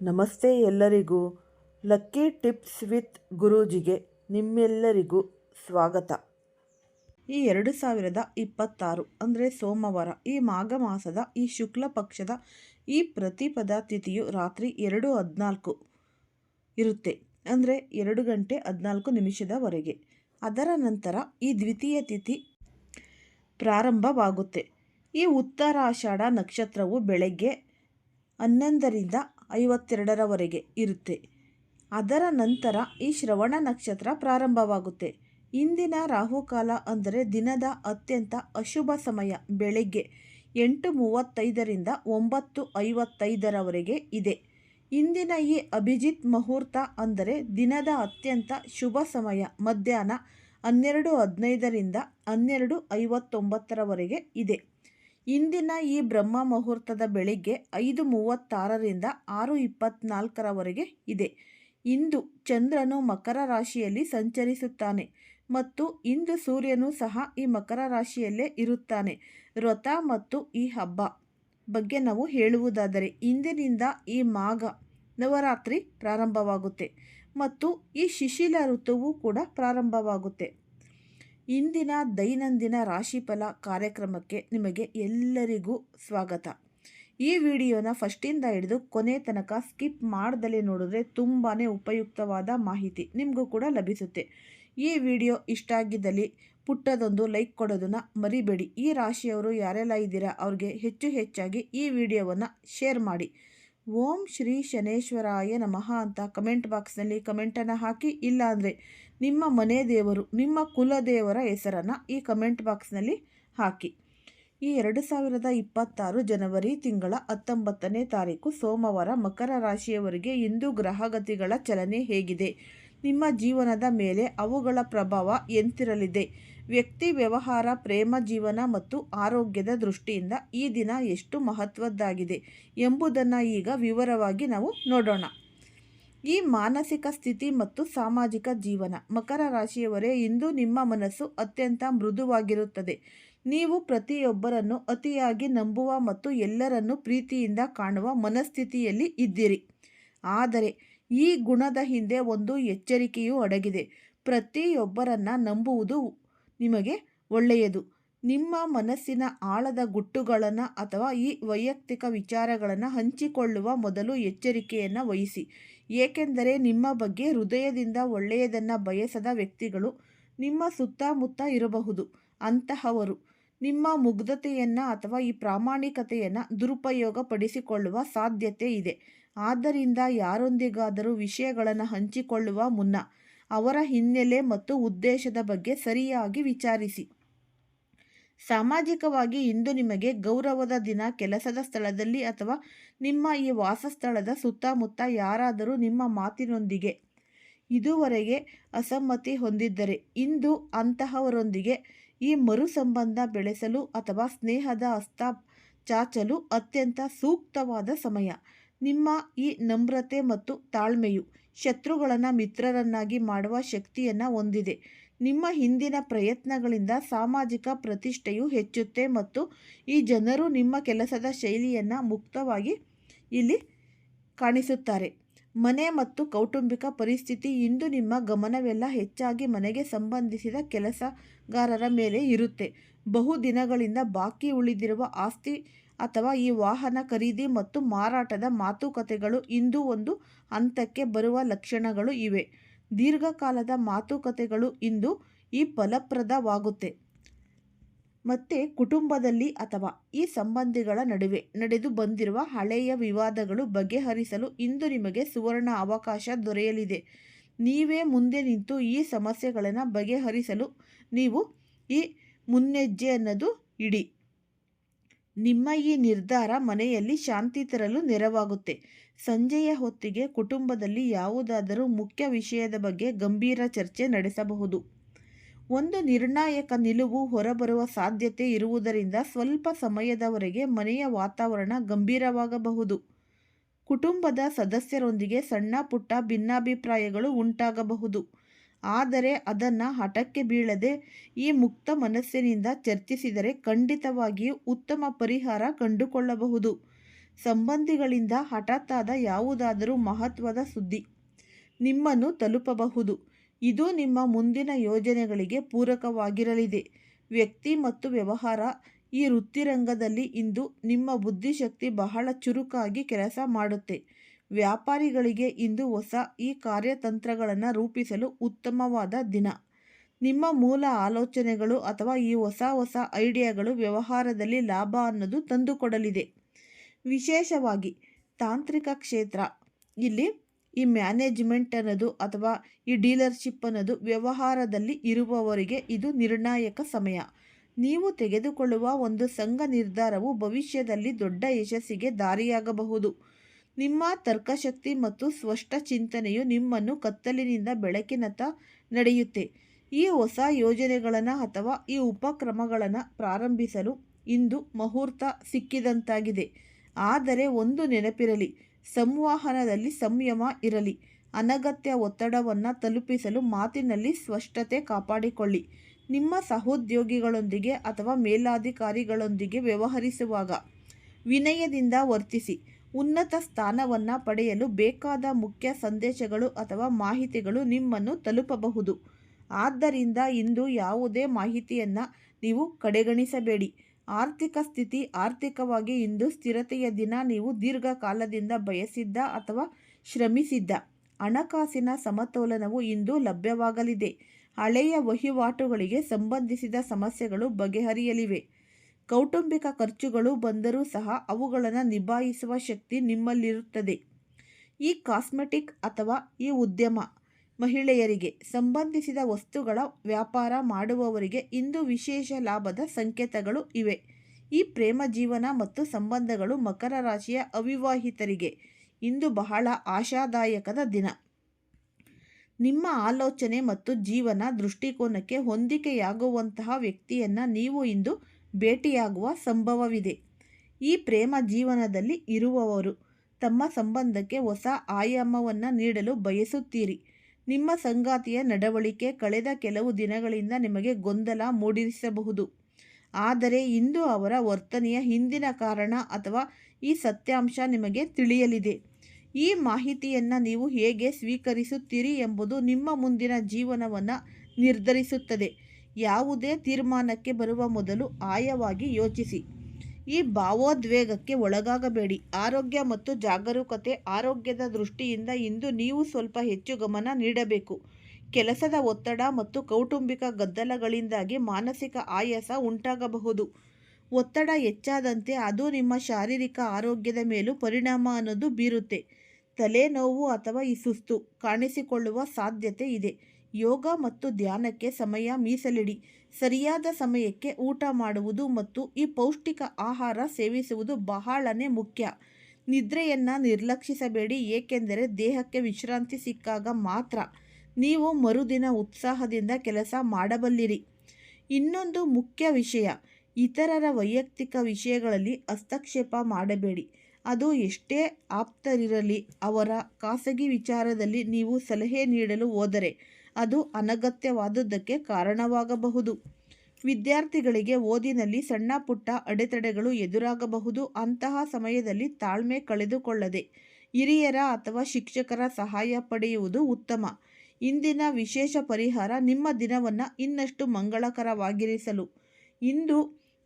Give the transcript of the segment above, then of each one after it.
ನಮಸ್ತೆ ಎಲ್ಲರಿಗೂ lucky tips with ಗುರೂಜಿಗೆ ನಿಮ್ಮೆಲ್ಲರಿಗೂ ಸ್ವಾಗತ. ಈ ಎರಡು ಸಾವಿರದ ಇಪ್ಪತ್ತಾರು, ಅಂದರೆ ಸೋಮವಾರ, ಈ ಮಾಘ ಮಾಸದ ಈ ಶುಕ್ಲ ಪಕ್ಷದ ಈ ಪ್ರತಿಪದ ತಿಥಿಯು ರಾತ್ರಿ ಎರಡು ಹದಿನಾಲ್ಕು ಇರುತ್ತೆ, ಅಂದರೆ ಎರಡು ಗಂಟೆ ಹದಿನಾಲ್ಕು ನಿಮಿಷದವರೆಗೆ. ಅದರ ನಂತರ ಈ ದ್ವಿತೀಯ ತಿಥಿ ಪ್ರಾರಂಭವಾಗುತ್ತೆ. ಈ ಉತ್ತರಾಷಾಢ ನಕ್ಷತ್ರವು ಬೆಳಗ್ಗೆ ಹನ್ನೊಂದರಿಂದ ಐವತ್ತೆರಡರವರೆಗೆ ಇರುತ್ತೆ. ಅದರ ನಂತರ ಈ ಶ್ರವಣ ನಕ್ಷತ್ರ ಪ್ರಾರಂಭವಾಗುತ್ತೆ. ಇಂದಿನ ರಾಹುಕಾಲ ಅಂದರೆ ದಿನದ ಅತ್ಯಂತ ಅಶುಭ ಸಮಯ. ಬೆಳಗ್ಗೆ ಎಂಟು ಮೂವತ್ತೈದರಿಂದ ಒಂಬತ್ತು ಐವತ್ತೈದರವರೆಗೆ ಇದೆ. ಇಂದಿನ ಈ ಅಭಿಜಿತ್ ಮುಹೂರ್ತ ಅಂದರೆ ದಿನದ ಅತ್ಯಂತ ಶುಭ ಸಮಯ. ಮಧ್ಯಾಹ್ನ ಹನ್ನೆರಡು ಹದಿನೈದರಿಂದ ಹನ್ನೆರಡು ಐವತ್ತೊಂಬತ್ತರವರೆಗೆ ಇದೆ. ಇಂದಿನ ಈ ಬ್ರಹ್ಮ ಮುಹೂರ್ತದ ಬೆಳಿಗ್ಗೆ ಐದು ಮೂವತ್ತಾರರಿಂದ ಆರು ಇಪ್ಪತ್ನಾಲ್ಕರವರೆಗೆ ಇದೆ. ಇಂದು ಚಂದ್ರನು ಮಕರ ರಾಶಿಯಲ್ಲಿ ಸಂಚರಿಸುತ್ತಾನೆ ಮತ್ತು ಇಂದು ಸೂರ್ಯನು ಸಹ ಈ ಮಕರ ರಾಶಿಯಲ್ಲೇ ಇರುತ್ತಾನೆ. ವ್ರತ ಮತ್ತು ಈ ಹಬ್ಬ ಬಗ್ಗೆ ನಾವು ಹೇಳುವುದಾದರೆ, ಇಂದಿನಿಂದ ಈ ಮಾಘ ನವರಾತ್ರಿ ಪ್ರಾರಂಭವಾಗುತ್ತೆ ಮತ್ತು ಈ ಶಿಶಿಲ ಋತುವು ಕೂಡ ಪ್ರಾರಂಭವಾಗುತ್ತೆ. ಇಂದಿನ ದೈನಂದಿನ ರಾಶಿಫಲ ಕಾರ್ಯಕ್ರಮಕ್ಕೆ ನಿಮಗೆ ಎಲ್ಲರಿಗೂ ಸ್ವಾಗತ. ಈ ವಿಡಿಯೋನ ಫಸ್ಟಿಂದ ಹಿಡಿದು ಕೊನೆ ತನಕ ಸ್ಕಿಪ್ ಮಾಡ್ದಲೇ ನೋಡಿದ್ರೆ ತುಂಬಾ ಉಪಯುಕ್ತವಾದ ಮಾಹಿತಿ ನಿಮಗೂ ಕೂಡ ಲಭಿಸುತ್ತೆ. ಈ ವಿಡಿಯೋ ಇಷ್ಟ ಆಗಿದ್ದಲ್ಲಿ ಪುಟ್ಟದೊಂದು ಲೈಕ್ ಕೊಡೋದನ್ನು ಮರಿಬೇಡಿ. ಈ ರಾಶಿಯವರು ಯಾರೆಲ್ಲ ಇದ್ದೀರಾ ಅವ್ರಿಗೆ ಹೆಚ್ಚು ಹೆಚ್ಚಾಗಿ ಈ ವಿಡಿಯೋವನ್ನು ಶೇರ್ ಮಾಡಿ. ಓಂ ಶ್ರೀ ಶನೇಶ್ವರಾಯ ನಮಃ ಅಂತ ಕಮೆಂಟ್ ಬಾಕ್ಸ್ನಲ್ಲಿ ಕಮೆಂಟನ್ನು ಹಾಕಿ, ಇಲ್ಲಾಂದರೆ ನಿಮ್ಮ ಮನೆ ದೇವರು, ನಿಮ್ಮ ಕುಲದೇವರ ಹೆಸರನ್ನು ಈ ಕಮೆಂಟ್ ಬಾಕ್ಸ್ನಲ್ಲಿ ಹಾಕಿ. ಈ ಎರಡು ಸಾವಿರದ ಇಪ್ಪತ್ತಾರು ಜನವರಿ ತಿಂಗಳ ಹತ್ತೊಂಬತ್ತನೇ ತಾರೀಕು ಸೋಮವಾರ ಮಕರ ರಾಶಿಯವರಿಗೆ ಇಂದು ಗ್ರಹಗತಿಗಳ ಚಲನೆ ಹೇಗಿದೆ. ನಿಮ್ಮ ಜೀವನದ ಮೇಲೆ ಅವುಗಳ ಪ್ರಭಾವ ಎಂತಿರಲಿದೆ. ವ್ಯಕ್ತಿ ವ್ಯವಹಾರ, ಪ್ರೇಮ, ಜೀವನ ಮತ್ತು ಆರೋಗ್ಯದ ದೃಷ್ಟಿಯಿಂದ ಈ ದಿನ ಎಷ್ಟು ಮಹತ್ವದ್ದಾಗಿದೆ ಎಂಬುದನ್ನು ಈಗ ವಿವರವಾಗಿ ನಾವು ನೋಡೋಣ. ಈ ಮಾನಸಿಕ ಸ್ಥಿತಿ ಮತ್ತು ಸಾಮಾಜಿಕ ಜೀವನ ಮಕರ ರಾಶಿಯವರೇ, ಇಂದು ನಿಮ್ಮ ಮನಸ್ಸು ಅತ್ಯಂತ ಮೃದುವಾಗಿರುತ್ತದೆ. ನೀವು ಪ್ರತಿಯೊಬ್ಬರನ್ನು ಅತಿಯಾಗಿ ನಂಬುವ ಮತ್ತು ಎಲ್ಲರನ್ನು ಪ್ರೀತಿಯಿಂದ ಕಾಣುವ ಮನಸ್ಥಿತಿಯಲ್ಲಿ ಇದ್ದೀರಿ. ಆದರೆ, ಈ ಗುಣದ ಹಿಂದೆ ಒಂದು ಎಚ್ಚರಿಕೆಯೂ ಅಡಗಿದೆ. ಪ್ರತಿಯೊಬ್ಬರನ್ನ ನಂಬುವುದು ನಿಮಗೆ ಒಳ್ಳೆಯದು. ನಿಮ್ಮ ಮನಸ್ಸಿನ ಆಳದ ಗುಟ್ಟುಗಳನ್ನು ಅಥವಾ ಈ ವೈಯಕ್ತಿಕ ವಿಚಾರಗಳನ್ನು ಹಂಚಿಕೊಳ್ಳುವ ಮೊದಲು ಎಚ್ಚರಿಕೆಯನ್ನು ವಹಿಸಿ. ಏಕೆಂದರೆ ನಿಮ್ಮ ಬಗ್ಗೆ ಹೃದಯದಿಂದ ಒಳ್ಳೆಯದನ್ನು ಬಯಸದ ವ್ಯಕ್ತಿಗಳು ನಿಮ್ಮ ಸುತ್ತಮುತ್ತ ಇರಬಹುದು. ಅಂತಹವರು ನಿಮ್ಮ ಮುಗ್ಧತೆಯನ್ನು ಅಥವಾ ಈ ಪ್ರಾಮಾಣಿಕತೆಯನ್ನು ದುರುಪಯೋಗಪಡಿಸಿಕೊಳ್ಳುವ ಸಾಧ್ಯತೆ ಇದೆ. ಆದ್ದರಿಂದ ಯಾರೊಂದಿಗಾದರೂ ವಿಷಯಗಳನ್ನು ಹಂಚಿಕೊಳ್ಳುವ ಮುನ್ನ ಅವರ ಹಿನ್ನೆಲೆ ಮತ್ತು ಉದ್ದೇಶದ ಬಗ್ಗೆ ಸರಿಯಾಗಿ ವಿಚಾರಿಸಿ. ಸಾಮಾಜಿಕವಾಗಿ ಇಂದು ನಿಮಗೆ ಗೌರವದ ದಿನ ಕೆಲಸದ ಸ್ಥಳದಲ್ಲಿ ಅಥವಾ ನಿಮ್ಮ ಈ ವಾಸಸ್ಥಳದ ಸುತ್ತಮುತ್ತ ಯಾರಾದರೂ ನಿಮ್ಮ ಮಾತಿನೊಂದಿಗೆ ಇದುವರೆಗೆ ಅಸಮ್ಮತಿ ಹೊಂದಿದ್ದರೆ, ಇಂದು ಅಂತಹವರೊಂದಿಗೆ ಈ ಮರು ಸಂಬಂಧ ಬೆಳೆಸಲು ಅಥವಾ ಸ್ನೇಹದ ಹಸ್ತ ಚಾಚಲು ಅತ್ಯಂತ ಸೂಕ್ತವಾದ ಸಮಯ. ನಿಮ್ಮ ಈ ನಮ್ರತೆ ಮತ್ತು ತಾಳ್ಮೆಯು ಶತ್ರುಗಳನ್ನು ಮಿತ್ರರನ್ನಾಗಿ ಮಾಡುವ ಶಕ್ತಿಯನ್ನು ಹೊಂದಿದೆ. ನಿಮ್ಮ ಹಿಂದಿನ ಪ್ರಯತ್ನಗಳಿಂದ ಸಾಮಾಜಿಕ ಪ್ರತಿಷ್ಠೆಯು ಹೆಚ್ಚುತ್ತೆ ಮತ್ತು ಈ ಜನರು ನಿಮ್ಮ ಕೆಲಸದ ಶೈಲಿಯನ್ನು ಮುಕ್ತವಾಗಿ ಇಲ್ಲಿ ಕಾಣಿಸುತ್ತಾರೆ. ಮನೆ ಮತ್ತು ಕೌಟುಂಬಿಕ ಪರಿಸ್ಥಿತಿ ಇಂದು ನಿಮ್ಮ ಗಮನವೆಲ್ಲ ಹೆಚ್ಚಾಗಿ ಮನೆಗೆ ಸಂಬಂಧಿಸಿದ ಕೆಲಸಗಾರರ ಮೇಲೆ ಇರುತ್ತೆ. ಬಹು ದಿನಗಳಿಂದ ಬಾಕಿ ಉಳಿದಿರುವ ಆಸ್ತಿ ಅಥವಾ ಈ ವಾಹನ ಖರೀದಿ ಮತ್ತು ಮಾರಾಟದ ಮಾತುಕತೆಗಳು ಇಂದು ಒಂದು ಹಂತಕ್ಕೆ ಬರುವ ಲಕ್ಷಣಗಳು ಇವೆ. ದೀರ್ಘಕಾಲದ ಮಾತುಕತೆಗಳು ಇಂದು ಈ ಫಲಪ್ರದವಾಗುತ್ತೆ. ಮತ್ತೆ ಕುಟುಂಬದಲ್ಲಿ ಅಥವಾ ಈ ಸಂಬಂಧಿಗಳ ನಡುವೆ ನಡೆದು ಬಂದಿರುವ ಹಳೆಯ ವಿವಾದಗಳು ಬಗೆಹರಿಸಲು ಇಂದು ನಿಮಗೆ ಸುವರ್ಣ ಅವಕಾಶ ದೊರೆಯಲಿದೆ. ನೀವೇ ಮುಂದೆ ನಿಂತು ಈ ಸಮಸ್ಯೆಗಳನ್ನು ಬಗೆಹರಿಸಲು ನೀವು ಈ ಮುನ್ನೆಜ್ಜೆ ಅನ್ನೋದು ಇಡಿ. ನಿಮ್ಮ ಈ ನಿರ್ಧಾರ ಮನೆಯಲ್ಲಿ ಶಾಂತಿ ತರಲು ನೆರವಾಗುತ್ತೆ. ಸಂಜೆಯ ಹೊತ್ತಿಗೆ ಕುಟುಂಬದಲ್ಲಿ ಯಾವುದಾದರೂ ಮುಖ್ಯ ವಿಷಯದ ಬಗ್ಗೆ ಗಂಭೀರ ಚರ್ಚೆ ನಡೆಸಬಹುದು. ಒಂದು ನಿರ್ಣಾಯಕ ನಿಲುವು ಹೊರಬರುವ ಸಾಧ್ಯತೆ ಇರುವುದರಿಂದ ಸ್ವಲ್ಪ ಸಮಯದವರೆಗೆ ಮನೆಯ ವಾತಾವರಣ ಗಂಭೀರವಾಗಬಹುದು. ಕುಟುಂಬದ ಸದಸ್ಯರೊಂದಿಗೆ ಸಣ್ಣ ಪುಟ್ಟ ಭಿನ್ನಾಭಿಪ್ರಾಯಗಳು ಉಂಟಾಗಬಹುದು. ಆದರೆ ಅದನ್ನು ಹಠಕ್ಕೆ ಬೀಳದೆ ಈ ಮುಕ್ತ ಮನಸ್ಸಿನಿಂದ ಚರ್ಚಿಸಿದರೆ ಖಂಡಿತವಾಗಿಯೂ ಉತ್ತಮ ಪರಿಹಾರ ಕಂಡುಕೊಳ್ಳಬಹುದು. ಸಂಬಂಧಿಗಳಿಂದ ಹಠಾತ್ತಾದ ಯಾವುದಾದರೂ ಮಹತ್ವದ ಸುದ್ದಿ ನಿಮ್ಮನ್ನು ತಲುಪಬಹುದು. ಇದು ನಿಮ್ಮ ಮುಂದಿನ ಯೋಜನೆಗಳಿಗೆ ಪೂರಕವಾಗಿರಲಿದೆ. ವ್ಯಕ್ತಿ ಮತ್ತು ವ್ಯವಹಾರ ಈ ವೃತ್ತಿರಂಗದಲ್ಲಿ ಇಂದು ನಿಮ್ಮ ಬುದ್ಧಿಶಕ್ತಿ ಬಹಳ ಚುರುಕಾಗಿ ಕೆಲಸ ಮಾಡುತ್ತೆ. ವ್ಯಾಪಾರಿಗಳಿಗೆ ಇಂದು ಹೊಸ ಈ ಕಾರ್ಯತಂತ್ರಗಳನ್ನು ರೂಪಿಸಲು ಉತ್ತಮವಾದ ದಿನ. ನಿಮ್ಮ ಮೂಲ ಆಲೋಚನೆಗಳು ಅಥವಾ ಈ ಹೊಸ ಹೊಸ ಐಡಿಯಾಗಳು ವ್ಯವಹಾರದಲ್ಲಿ ಲಾಭ ಅನ್ನೋದು ತಂದುಕೊಡಲಿದೆ. ವಿಶೇಷವಾಗಿ ತಾಂತ್ರಿಕ ಕ್ಷೇತ್ರ. ಇಲ್ಲಿ ಈ ಮ್ಯಾನೇಜ್ಮೆಂಟ್ ಅನ್ನೋದು ಅಥವಾ ಈ ಡೀಲರ್ಶಿಪ್ ಅನ್ನೋದು ವ್ಯವಹಾರದಲ್ಲಿ ಇರುವವರಿಗೆ ಇದು ನಿರ್ಣಾಯಕ ಸಮಯ. ನೀವು ತೆಗೆದುಕೊಳ್ಳುವ ಒಂದು ಸಂಘ ನಿರ್ಧಾರವು ಭವಿಷ್ಯದಲ್ಲಿ ದೊಡ್ಡ ಯಶಸ್ಸಿಗೆ ದಾರಿಯಾಗಬಹುದು. ನಿಮ್ಮ ತರ್ಕಶಕ್ತಿ ಮತ್ತು ಸ್ಪಷ್ಟ ಚಿಂತನೆಯು ನಿಮ್ಮನ್ನು ಕತ್ತಲಿನಿಂದ ಬೆಳಕಿನತ್ತ ನಡೆಯುತ್ತೆ. ಈ ಹೊಸ ಯೋಜನೆಗಳನ್ನು ಅಥವಾ ಈ ಉಪಕ್ರಮಗಳನ್ನು ಪ್ರಾರಂಭಿಸಲು ಇಂದು ಮುಹೂರ್ತ ಸಿಕ್ಕಿದಂತಾಗಿದೆ. ಆದರೆ ಒಂದು ನೆನಪಿರಲಿ, ಸಂವಹನದಲ್ಲಿ ಸಂಯಮ ಇರಲಿ. ಅನಗತ್ಯ ಒತ್ತಡವನ್ನು ತಲುಪಿಸಲು ಮಾತಿನಲ್ಲಿ ಸ್ಪಷ್ಟತೆ ಕಾಪಾಡಿಕೊಳ್ಳಿ. ನಿಮ್ಮ ಸಹೋದ್ಯೋಗಿಗಳೊಂದಿಗೆ ಅಥವಾ ಮೇಲಾಧಿಕಾರಿಗಳೊಂದಿಗೆ ವ್ಯವಹರಿಸುವಾಗ ವಿನಯದಿಂದ ವರ್ತಿಸಿ. ಉನ್ನತ ಸ್ಥಾನವನ್ನು ಪಡೆಯಲು ಬೇಕಾದ ಮುಖ್ಯ ಸಂದೇಶಗಳು ಅಥವಾ ಮಾಹಿತಿಗಳು ನಿಮ್ಮನ್ನು ತಲುಪಬಹುದು. ಆದ್ದರಿಂದ ಇಂದು ಯಾವುದೇ ಮಾಹಿತಿಯನ್ನು ನೀವು ಕಡೆಗಣಿಸಬೇಡಿ. ಆರ್ಥಿಕ ಸ್ಥಿತಿ ಆರ್ಥಿಕವಾಗಿ ಇಂದು ಸ್ಥಿರತೆಯ ದಿನ. ನೀವು ದೀರ್ಘಕಾಲದಿಂದ ಬಯಸಿದ್ದ ಅಥವಾ ಶ್ರಮಿಸಿದ್ದ ಹಣಕಾಸಿನ ಸಮತೋಲನವು ಇಂದು ಲಭ್ಯವಾಗಲಿದೆ. ಹಳೆಯ ವಹಿವಾಟುಗಳಿಗೆ ಸಂಬಂಧಿಸಿದ ಸಮಸ್ಯೆಗಳು ಬಗೆಹರಿಯಲಿವೆ. ಕೌಟುಂಬಿಕ ಖರ್ಚುಗಳು ಬಂದರೂ ಸಹ ಅವುಗಳನ್ನು ನಿಭಾಯಿಸುವ ಶಕ್ತಿ ನಿಮ್ಮಲ್ಲಿರುತ್ತದೆ. ಈ ಕಾಸ್ಮೆಟಿಕ್ ಅಥವಾ ಈ ಉದ್ಯಮ ಮಹಿಳೆಯರಿಗೆ ಸಂಬಂಧಿಸಿದ ವಸ್ತುಗಳ ವ್ಯಾಪಾರ ಮಾಡುವವರಿಗೆ ಇಂದು ವಿಶೇಷ ಲಾಭದ ಸಂಕೇತಗಳು ಇವೆ. ಈ ಪ್ರೇಮ ಜೀವನ ಮತ್ತು ಸಂಬಂಧಗಳು ಮಕರ ರಾಶಿಯ ಅವಿವಾಹಿತರಿಗೆ ಇಂದು ಬಹಳ ಆಶಾದಾಯಕದ ದಿನ. ನಿಮ್ಮ ಆಲೋಚನೆ ಮತ್ತು ಜೀವನ ದೃಷ್ಟಿಕೋನಕ್ಕೆ ಹೊಂದಿಕೆಯಾಗುವಂತಹ ವ್ಯಕ್ತಿಯನ್ನು ನೀವು ಇಂದು ಭೇಟಿಯಾಗುವ ಸಂಭವವಿದೆ. ಈ ಪ್ರೇಮ ಜೀವನದಲ್ಲಿ ಇರುವವರು ತಮ್ಮ ಸಂಬಂಧಕ್ಕೆ ಹೊಸ ಆಯಾಮವನ್ನು ನೀಡಲು ಬಯಸುತ್ತೀರಿ. ನಿಮ್ಮ ಸಂಗಾತಿಯ ನಡವಳಿಕೆ ಕಳೆದ ಕೆಲವು ದಿನಗಳಿಂದ ನಿಮಗೆ ಗೊಂದಲ ಮೂಡಿಸಬಹುದು. ಆದರೆ ಇಂದು ಅವರ ವರ್ತನೆಯ ಹಿಂದಿನ ಕಾರಣ ಅಥವಾ ಈ ಸತ್ಯಾಂಶ ನಿಮಗೆ ತಿಳಿಯಲಿದೆ. ಈ ಮಾಹಿತಿಯನ್ನು ನೀವು ಹೇಗೆ ಸ್ವೀಕರಿಸುತ್ತೀರಿ ಎಂಬುದು ನಿಮ್ಮ ಮುಂದಿನ ಜೀವನವನ್ನು ನಿರ್ಧರಿಸುತ್ತದೆ. ಯಾವುದೇ ತೀರ್ಮಾನಕ್ಕೆ ಬರುವ ಮೊದಲು ಆಯವಾಗಿ ಯೋಚಿಸಿ. ಈ ಭಾವೋದ್ವೇಗಕ್ಕೆ ಒಳಗಾಗಬೇಡಿ. ಆರೋಗ್ಯ ಮತ್ತು ಜಾಗರೂಕತೆ ಆರೋಗ್ಯದ ದೃಷ್ಟಿಯಿಂದ ಇಂದು ನೀವು ಸ್ವಲ್ಪ ಹೆಚ್ಚು ಗಮನ ನೀಡಬೇಕು. ಕೆಲಸದ ಒತ್ತಡ ಮತ್ತು ಕೌಟುಂಬಿಕ ಗದ್ದಲಗಳಿಂದಾಗಿ ಮಾನಸಿಕ ಆಯಾಸ ಉಂಟಾಗಬಹುದು. ಒತ್ತಡ ಹೆಚ್ಚಾದಂತೆ ಅದು ನಿಮ್ಮ ಶಾರೀರಿಕ ಆರೋಗ್ಯದ ಮೇಲೂ ಪರಿಣಾಮ ಅನ್ನೋದು ಬೀರುತ್ತೆ. ತಲೆನೋವು ಅಥವಾ ಈ ಸುಸ್ತು ಕಾಣಿಸಿಕೊಳ್ಳುವ ಸಾಧ್ಯತೆ ಇದೆ. ಯೋಗ ಮತ್ತು ಧ್ಯಾನಕ್ಕೆ ಸಮಯ ಮೀಸಲಿಡಿ. ಸರಿಯಾದ ಸಮಯಕ್ಕೆ ಊಟ ಮಾಡುವುದು ಮತ್ತು ಈ ಪೌಷ್ಟಿಕ ಆಹಾರ ಸೇವಿಸುವುದು ಬಹಳನೇ ಮುಖ್ಯ. ನಿದ್ರೆಯನ್ನು ನಿರ್ಲಕ್ಷಿಸಬೇಡಿ, ಏಕೆಂದರೆ ದೇಹಕ್ಕೆ ವಿಶ್ರಾಂತಿ ಸಿಕ್ಕಾಗ ಮಾತ್ರ ನೀವು ಮರುದಿನ ಉತ್ಸಾಹದಿಂದ ಕೆಲಸ ಮಾಡಬಲ್ಲಿರಿ. ಇನ್ನೊಂದು ಮುಖ್ಯ ವಿಷಯ, ಇತರರ ವೈಯಕ್ತಿಕ ವಿಷಯಗಳಲ್ಲಿ ಹಸ್ತಕ್ಷೇಪ ಮಾಡಬೇಡಿ. ಅದು ಎಷ್ಟೇ ಆಪ್ತರಿರಲಿ, ಅವರ ಖಾಸಗಿ ವಿಚಾರದಲ್ಲಿ ನೀವು ಸಲಹೆ ನೀಡಲು ಹೋದರೆ ಅದು ಅನಗತ್ಯವಾದುದಕ್ಕೆ ಕಾರಣವಾಗಬಹುದು. ವಿದ್ಯಾರ್ಥಿಗಳಿಗೆ ಓದಿನಲ್ಲಿ ಸಣ್ಣ ಪುಟ್ಟ ಅಡೆತಡೆಗಳು ಎದುರಾಗಬಹುದು. ಅಂತಹ ಸಮಯದಲ್ಲಿ ತಾಳ್ಮೆ ಕಳೆದುಕೊಳ್ಳದೆ ಹಿರಿಯರ ಅಥವಾ ಶಿಕ್ಷಕರ ಸಹಾಯ ಪಡೆಯುವುದು ಉತ್ತಮ. ಇಂದಿನ ವಿಶೇಷ ಪರಿಹಾರ ನಿಮ್ಮ ದಿನವನ್ನು ಇನ್ನಷ್ಟು ಮಂಗಳಕರವಾಗಿರಿಸಲು. ಇಂದು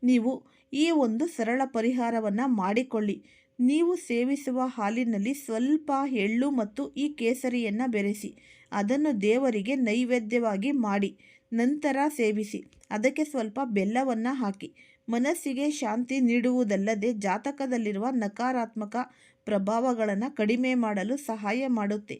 ನೀವು ಈ ಒಂದು ಸರಳ ಪರಿಹಾರವನ್ನು ಮಾಡಿಕೊಳ್ಳಿ. ನೀವು ಸೇವಿಸುವ ಹಾಲಿನಲ್ಲಿ ಸ್ವಲ್ಪ ಎಳ್ಳು ಮತ್ತು ಈ ಕೇಸರಿಯನ್ನು ಬೆರೆಸಿ, ಅದನ್ನು ದೇವರಿಗೆ ನೈವೇದ್ಯವಾಗಿ ಮಾಡಿ, ನಂತರ ಸೇವಿಸಿ. ಅದಕ್ಕೆ ಸ್ವಲ್ಪ ಬೆಲ್ಲವನ್ನು ಹಾಕಿ. ಮನಸ್ಸಿಗೆ ಶಾಂತಿ ನೀಡುವುದಲ್ಲದೆ ಜಾತಕದಲ್ಲಿರುವ ನಕಾರಾತ್ಮಕ ಪ್ರಭಾವಗಳನ್ನು ಕಡಿಮೆ ಮಾಡಲು ಸಹಾಯ ಮಾಡುತ್ತೆ.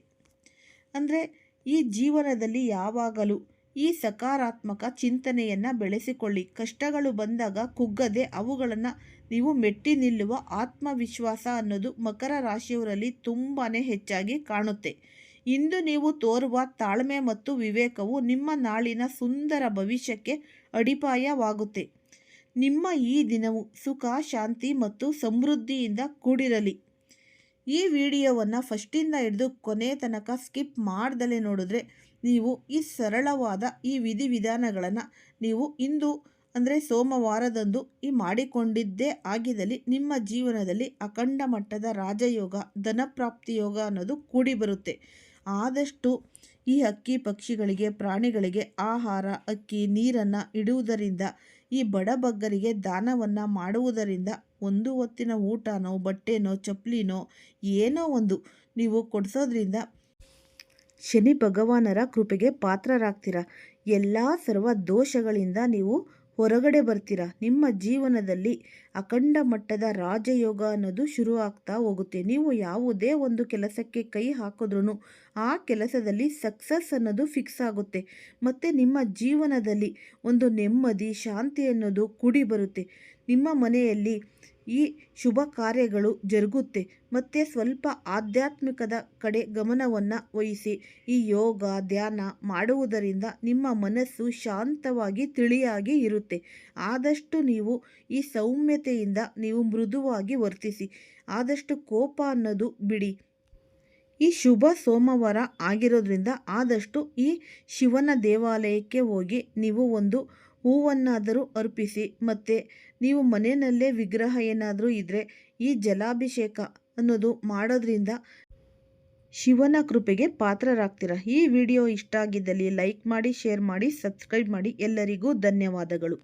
ಅಂದರೆ ಈ ಜೀವನದಲ್ಲಿ ಯಾವಾಗಲೂ ಈ ಸಕಾರಾತ್ಮಕ ಚಿಂತನೆಯನ್ನು ಬೆಳೆಸಿಕೊಳ್ಳಿ. ಕಷ್ಟಗಳು ಬಂದಾಗ ಕುಗ್ಗದೆ ಅವುಗಳನ್ನು ನೀವು ಮೆಟ್ಟಿ ನಿಲ್ಲುವ ಆತ್ಮವಿಶ್ವಾಸ ಅನ್ನೋದು ಮಕರ ರಾಶಿಯವರಲ್ಲಿ ತುಂಬಾ ಹೆಚ್ಚಾಗಿ ಕಾಣುತ್ತೆ. ಇಂದು ನೀವು ತೋರುವ ತಾಳ್ಮೆ ಮತ್ತು ವಿವೇಕವು ನಿಮ್ಮ ನಾಳಿನ ಸುಂದರ ಭವಿಷ್ಯಕ್ಕೆ ಅಡಿಪಾಯವಾಗುತ್ತೆ. ನಿಮ್ಮ ಈ ದಿನವು ಸುಖ, ಶಾಂತಿ ಮತ್ತು ಸಮೃದ್ಧಿಯಿಂದ ಕೂಡಿರಲಿ. ಈ ವಿಡಿಯೋವನ್ನು ಫಸ್ಟಿಂದ ಹಿಡಿದು ಕೊನೆ ತನಕ ಸ್ಕಿಪ್ ಮಾಡ್ದಲೇ ನೋಡಿದ್ರೆ ನೀವು ಈ ಸರಳವಾದ ಈ ವಿಧಿವಿಧಾನಗಳನ್ನು ನೀವು ಇಂದು ಅಂದರೆ ಸೋಮವಾರದಂದು ಈ ಮಾಡಿಕೊಂಡಿದ್ದೇ ಆಗಿದಲ್ಲಿ ನಿಮ್ಮ ಜೀವನದಲ್ಲಿ ಅಖಂಡ ಮಟ್ಟದ ರಾಜಯೋಗ, ಧನಪ್ರಾಪ್ತಿ ಯೋಗ ಅನ್ನೋದು ಕೂಡಿ ಬರುತ್ತೆ. ಆದಷ್ಟು ಈ ಹಕ್ಕಿ ಪಕ್ಷಿಗಳಿಗೆ, ಪ್ರಾಣಿಗಳಿಗೆ ಆಹಾರ, ಅಕ್ಕಿ, ನೀರನ್ನು ಇಡುವುದರಿಂದ, ಈ ಬಡಬಗ್ಗರಿಗೆ ದಾನವನ್ನು ಮಾಡುವುದರಿಂದ ಒಂದು ಹೊತ್ತಿನ ಊಟನೋ, ಬಟ್ಟೆನೋ ಚಪ್ಪಲಿನೋ ಏನೋ ಒಂದು ನೀವು ಕೊಡಿಸೋದ್ರಿಂದ ಶನಿ ಭಗವಾನರ ಕೃಪೆಗೆ ಪಾತ್ರರಾಗ್ತೀರ. ಎಲ್ಲ ಸರ್ವ ದೋಷಗಳಿಂದ ನೀವು ಹೊರಗಡೆ ಬರ್ತೀರಾ? ನಿಮ್ಮ ಜೀವನದಲ್ಲಿ ಅಖಂಡ ಮಟ್ಟದ ರಾಜಯೋಗ ಅನ್ನೋದು ಶುರು ಆಗ್ತಾ ಹೋಗುತ್ತೆ. ನೀವು ಯಾವುದೇ ಒಂದು ಕೆಲಸಕ್ಕೆ ಕೈ ಹಾಕಿದ್ರೂ ಆ ಕೆಲಸದಲ್ಲಿ ಸಕ್ಸಸ್ ಅನ್ನೋದು ಫಿಕ್ಸ್ ಆಗುತ್ತೆ. ಮತ್ತು ನಿಮ್ಮ ಜೀವನದಲ್ಲಿ ಒಂದು ನೆಮ್ಮದಿ, ಶಾಂತಿ ಅನ್ನೋದು ಕೂಡಿ ಬರುತ್ತೆ. ನಿಮ್ಮ ಮನೆಯಲ್ಲಿ ಈ ಶುಭ ಕಾರ್ಯಗಳು ಜರುಗುತ್ತೆ. ಮತ್ತು ಸ್ವಲ್ಪ ಆಧ್ಯಾತ್ಮಿಕದ ಕಡೆ ಗಮನವನ್ನು ವಹಿಸಿ. ಈ ಯೋಗ, ಧ್ಯಾನ ಮಾಡುವುದರಿಂದ ನಿಮ್ಮ ಮನಸ್ಸು ಶಾಂತವಾಗಿ, ತಿಳಿಯಾಗಿ ಇರುತ್ತೆ. ಆದಷ್ಟು ನೀವು ಈ ಸೌಮ್ಯತೆಯಿಂದ ನೀವು ಮೃದುವಾಗಿ ವರ್ತಿಸಿ. ಆದಷ್ಟು ಕೋಪ ಅನ್ನೋದು ಬಿಡಿ. ಈ ಶುಭ ಸೋಮವಾರ ಆಗಿರೋದ್ರಿಂದ ಆದಷ್ಟು ಈ ಶಿವನ ದೇವಾಲಯಕ್ಕೆ ಹೋಗಿ ನೀವು ಒಂದು ಹೂವನ್ನಾದರೂ ಅರ್ಪಿಸಿ. ಮತ್ತು ನೀವು ಮನೆಯಲ್ಲೇ ವಿಗ್ರಹ ಏನಾದರೂ ಇದ್ದರೆ ಈ ಜಲಾಭಿಷೇಕ ಅನ್ನೋದು ಮಾಡೋದ್ರಿಂದ ಶಿವನ ಕೃಪೆಗೆ ಪಾತ್ರರಾಗ್ತೀರ. ಈ ವಿಡಿಯೋ ಇಷ್ಟ ಆಗಿದ್ದಲ್ಲಿ ಲೈಕ್ ಮಾಡಿ, ಶೇರ್ ಮಾಡಿ, ಸಬ್ಸ್ಕ್ರೈಬ್ ಮಾಡಿ. ಎಲ್ಲರಿಗೂ ಧನ್ಯವಾದಗಳು.